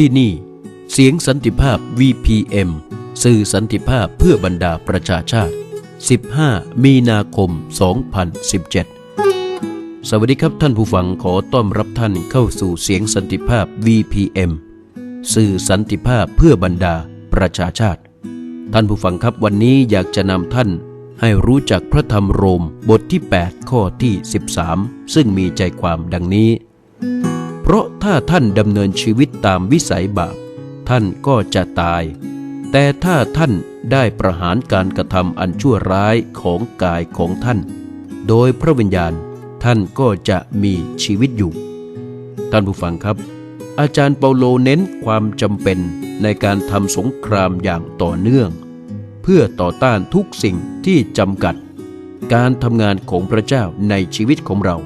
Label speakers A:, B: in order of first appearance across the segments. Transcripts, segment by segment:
A: ที่นี่ เสียงสันติภาพ VPM สื่อสันติภาพเพื่อบรรดาประชาชาติ 15 มีนาคม 2017 สวัสดีครับท่านผู้ฟังขอต้อนรับท่านเข้าสู่เสียงสันติภาพ VPM สื่อสันติภาพเพื่อบรรดาประชาชาติ ท่านผู้ฟังครับวันนี้อยากจะนำท่านให้รู้จักพระธรรมโรมบทที่ 8 ข้อที่ 13 ซึ่งมีใจความดังนี้ เพราะถ้าท่านดำเนินชีวิตตามวิสัยบาป ท่านก็จะตาย แต่ถ้าท่านได้ประหารการกระทำอันชั่วร้ายของกายของท่าน โดยพระวิญญาณท่านก็จะมีชีวิตอยู่ ท่านผู้ฟังครับ อาจารย์เปาโลเน้นความจำเป็นในการทำสงครามอย่างต่อเนื่อง เพื่อต่อต้านทุกสิ่งที่จำกัด การทำงานของพระเจ้าในชีวิตของเรา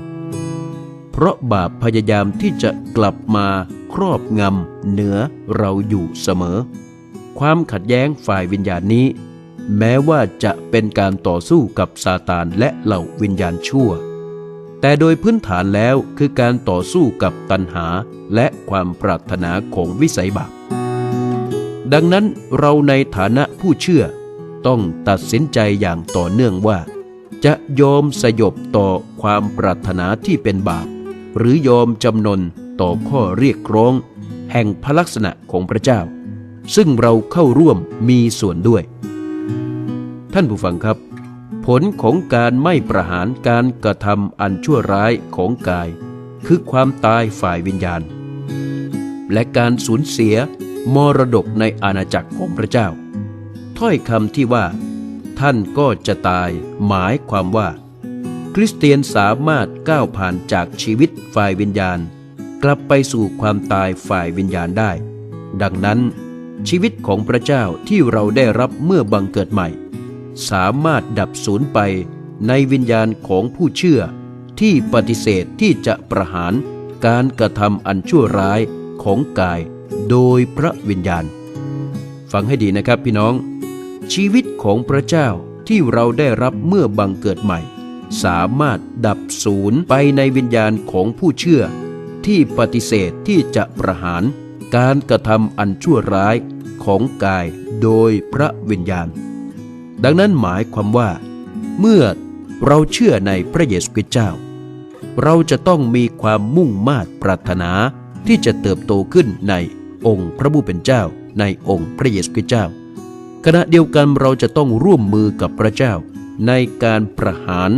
A: เพราะบาปพยายามที่จะกลับมาครอบงำเหนือเราอยู่เสมอ ความขัดแย้งฝ่ายวิญญาณนี้ แม้ว่าจะเป็นการต่อสู้กับซาตานและเหล่าวิญญาณชั่ว แต่โดยพื้นฐานแล้วคือการต่อสู้กับตัณหาและความปรารถนาของวิสัยบาปดังนั้นเราในฐานะผู้เชื่อ ต้องตัดสินใจอย่างต่อเนื่องว่า จะยอมสยบต่อความปรารถนาที่เป็นบาป หรือยอมจำนนต่อข้อเรียกร้อง แห่งพระลักษณะของพระเจ้า ซึ่งเราเข้าร่วมมีส่วนด้วย ท่านผู้ฟังครับ ผลของการไม่ประหารการกระทำอันชั่วร้ายของกาย คือความตายฝ่ายวิญญาณ และการสูญเสียมรดกในอาณาจักรของพระเจ้า ถ้อยคำที่ว่า ท่านก็จะตายหมายความว่า ริสเตียนสามารถก้าวผ่านจากชีวิตฝ่ายวิญญาณ กลับไปสู่ความตายฝ่ายวิญญาณได้ ดังนั้นชีวิตของพระเจ้าที่เราได้รับเมื่อบังเกิดใหม่ สามารถดับสูญไปในวิญญาณของผู้เชื่อ ที่ปฏิเสธที่จะประหารการกระทำอันชั่วร้ายของกายโดยพระวิญญาณ ฟังให้ดีนะครับพี่น้อง ชีวิตของพระเจ้าที่เราได้รับเมื่อบังเกิดใหม่ สามารถดับศูนย์ไปในวิญญาณของผู้เชื่อ ที่ปฏิเสธที่จะประหารการกระทำอันชั่วร้ายของกายโดยพระวิญญาณ ดังนั้นหมายความว่า เมื่อเราเชื่อในพระเยซูคริสต์เจ้า เราจะต้องมีความมุ่งมา่ปรารถนาที่จะเติบโตขึ้นในองค์พระผู้เป็นเจ้าในองค์พระเยซูคริสต์เจ้า ขณะเดียวกันเราจะต้องร่วมมือกับพระเจ้าในการประหาร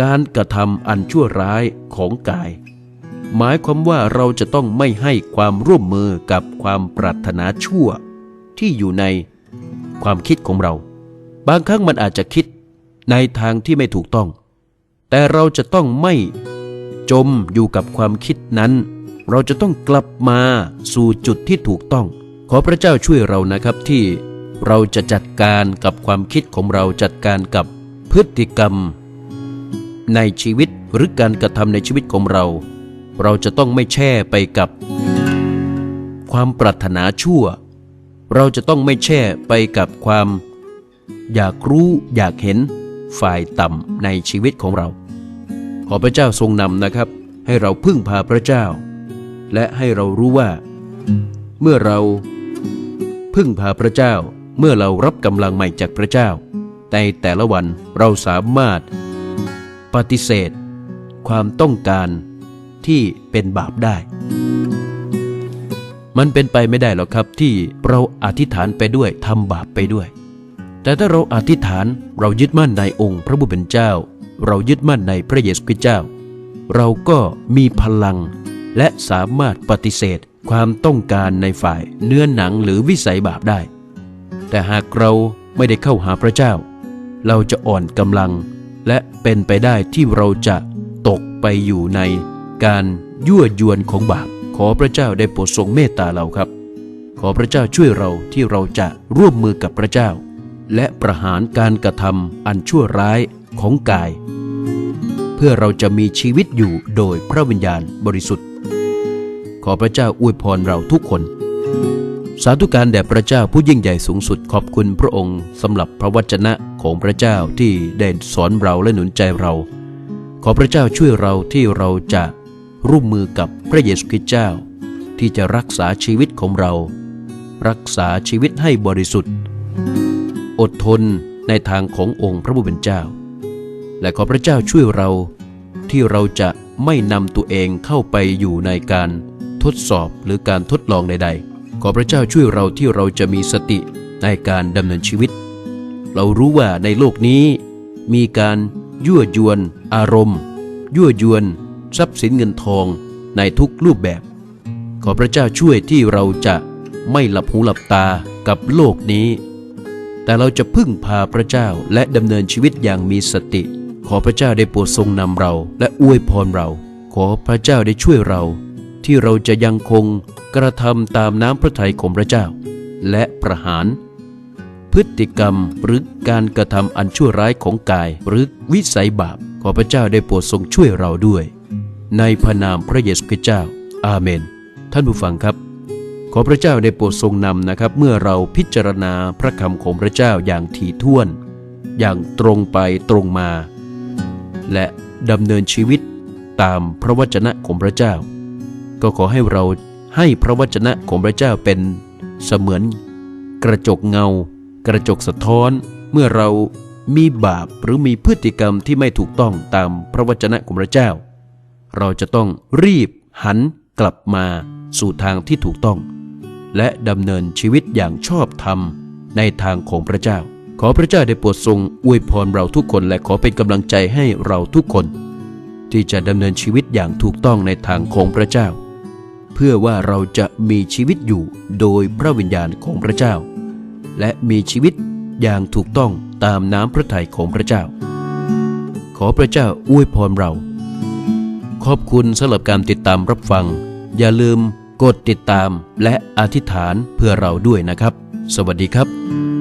A: การกระทำอันชั่วร้ายของกาย หมายความว่าเราจะต้องไม่ให้ความร่วมมือกับความปรารถนาชั่ว ที่อยู่ในความคิดของเรา บางครั้งมันอาจจะคิดในทางที่ไม่ถูกต้อง แต่เราจะต้องไม่จมอยู่กับความคิดนั้น เราจะต้องกลับมาสู่จุดที่ถูกต้อง ขอพระเจ้าช่วยเรานะครับที่เราจะจัดการกับความคิดของเราจัดการกับพฤติกรรม ในชีวิตหรือการกระทำในชีวิตของเรา เราจะต้องไม่แช่ไปกับ ความปรารถนาชั่ว เราจะต้องไม่แช่ไปกับความ อยากรู้อยากเห็นฝ่ายต่ำในชีวิตของเรา ขอพระเจ้าทรงนำนะครับ ให้เราพึ่งพาพระเจ้า และให้เรารู้ว่า เมื่อเราพึ่งพาพระเจ้าเมื่อเรารับกำลังใหม่จากพระเจ้า ในแต่ละวันเราสามารถ ปฏิเสธ ความต้องการที่เป็นบาปได้ มันเป็นไปไม่ได้หรอกครับที่เราอธิษฐานไปด้วยทำบาปไปด้วย แต่ถ้าเราอธิษฐานเรายึดมั่นในองค์พระผู้เป็นเจ้า เรายึดมั่นในพระเยซูคริสต์เจ้า เราก็มีพลังและสามารถปฏิเสธความต้องการในฝ่ายเนื้อหนังหรือวิสัยบาปได้ แต่หากเราไม่ได้เข้าหาพระเจ้า เราจะอ่อนกำลัง และเป็นไปได้ที่เราจะตกไปอยู่ในการยั่วยวนของบาป ขอพระเจ้าได้โปรดทรงเมตตาเราครับ ขอพระเจ้าช่วยเราที่เราจะร่วมมือกับพระเจ้า และประหารการกระทำอันชั่วร้ายของกาย เพื่อเราจะมีชีวิตอยู่โดยพระวิญญาณบริสุทธิ์ ขอพระเจ้าอวยพรเราทุกคน สาธุการแด่พระเจ้าผู้ยิ่งใหญ่สูงสุดขอบคุณพระองค์สำหรับพระวจนะของพระเจ้าที่ได้สอนเราและหนุนใจเรา ขอพระเจ้าช่วยเราที่เราจะร่วมมือกับพระเยซูคริสต์เจ้า ที่จะรักษาชีวิตของเรา รักษาชีวิตให้บริสุทธิ์ อดทนในทางขององค์พระผู้เป็นเจ้า และขอพระเจ้าช่วยเราที่เราจะไม่นำตัวเองเข้าไปอยู่ในการทดสอบหรือการทดลองใด ๆ ขอพระเจ้าช่วยเราที่เราจะมีสติในการดำเนินชีวิต เรารู้ว่าในโลกนี้ มีการยั่วยวน อารมณ์ ยั่วยวน ทรัพย์สินเงินทองในทุกรูปแบบ ขอพระเจ้าช่วยที่เราจะไม่หลับหูหลับตากับโลกนี้ แต่เราจะพึ่งพาพระเจ้าและดำเนินชีวิตอย่างมีสติ ขอพระเจ้าได้โปรดทรงนำเรา และอวยพรเรา ขอพระเจ้าได้ช่วยเรา ที่เราจะยังคงกระทำตามน้ำพระทัยของพระเจ้า และประหาร พฤติกรรมหรือการกระทำอันชั่วร้ายของกายหรือวิสัยบาปขอพระเจ้าได้โปรดทรงช่วยเราด้วย ในพระนามพระเยซูคริสต์เจ้า อาเมน ท่านผู้ฟังครับ ขอพระเจ้าได้โปรดทรงนำนะครับ เมื่อเราพิจารณาพระคำของพระเจ้าอย่างถี่ถ้วน อย่างตรงไปตรงมา และดำเนินชีวิตตามพระวจนะของพระเจ้า ก็ขอให้เราให้พระวจนะของพระเจ้าเป็นเสมือน กระจกเงา กระจกสะท้อน เมื่อเรามีบาปหรือมีพฤติกรรมที่ไม่ถูกต้องตามพระวจนะของพระเจ้า เราจะต้องรีบหันกลับมาสู่ทางที่ถูกต้อง และดำเนินชีวิตอย่างชอบธรรมในทางของพระเจ้า ขอพระเจ้าได้โปรดทรงอวยพรเราทุกคนและขอเป็นกำลังใจให้เราทุกคน ที่จะดำเนินชีวิตอย่างถูกต้องในทางของพระเจ้า เพื่อว่าเราจะมีชีวิตอยู่โดยพระวิญญาณของพระเจ้า และมีชีวิตอย่างถูกต้องตามน้ำพระทัยของพระเจ้า ขอพระเจ้าอวยพรเรา ขอบคุณสำหรับการติดตามรับฟัง อย่าลืมกดติดตามและอธิษฐานเพื่อเราด้วยนะครับ สวัสดีครับ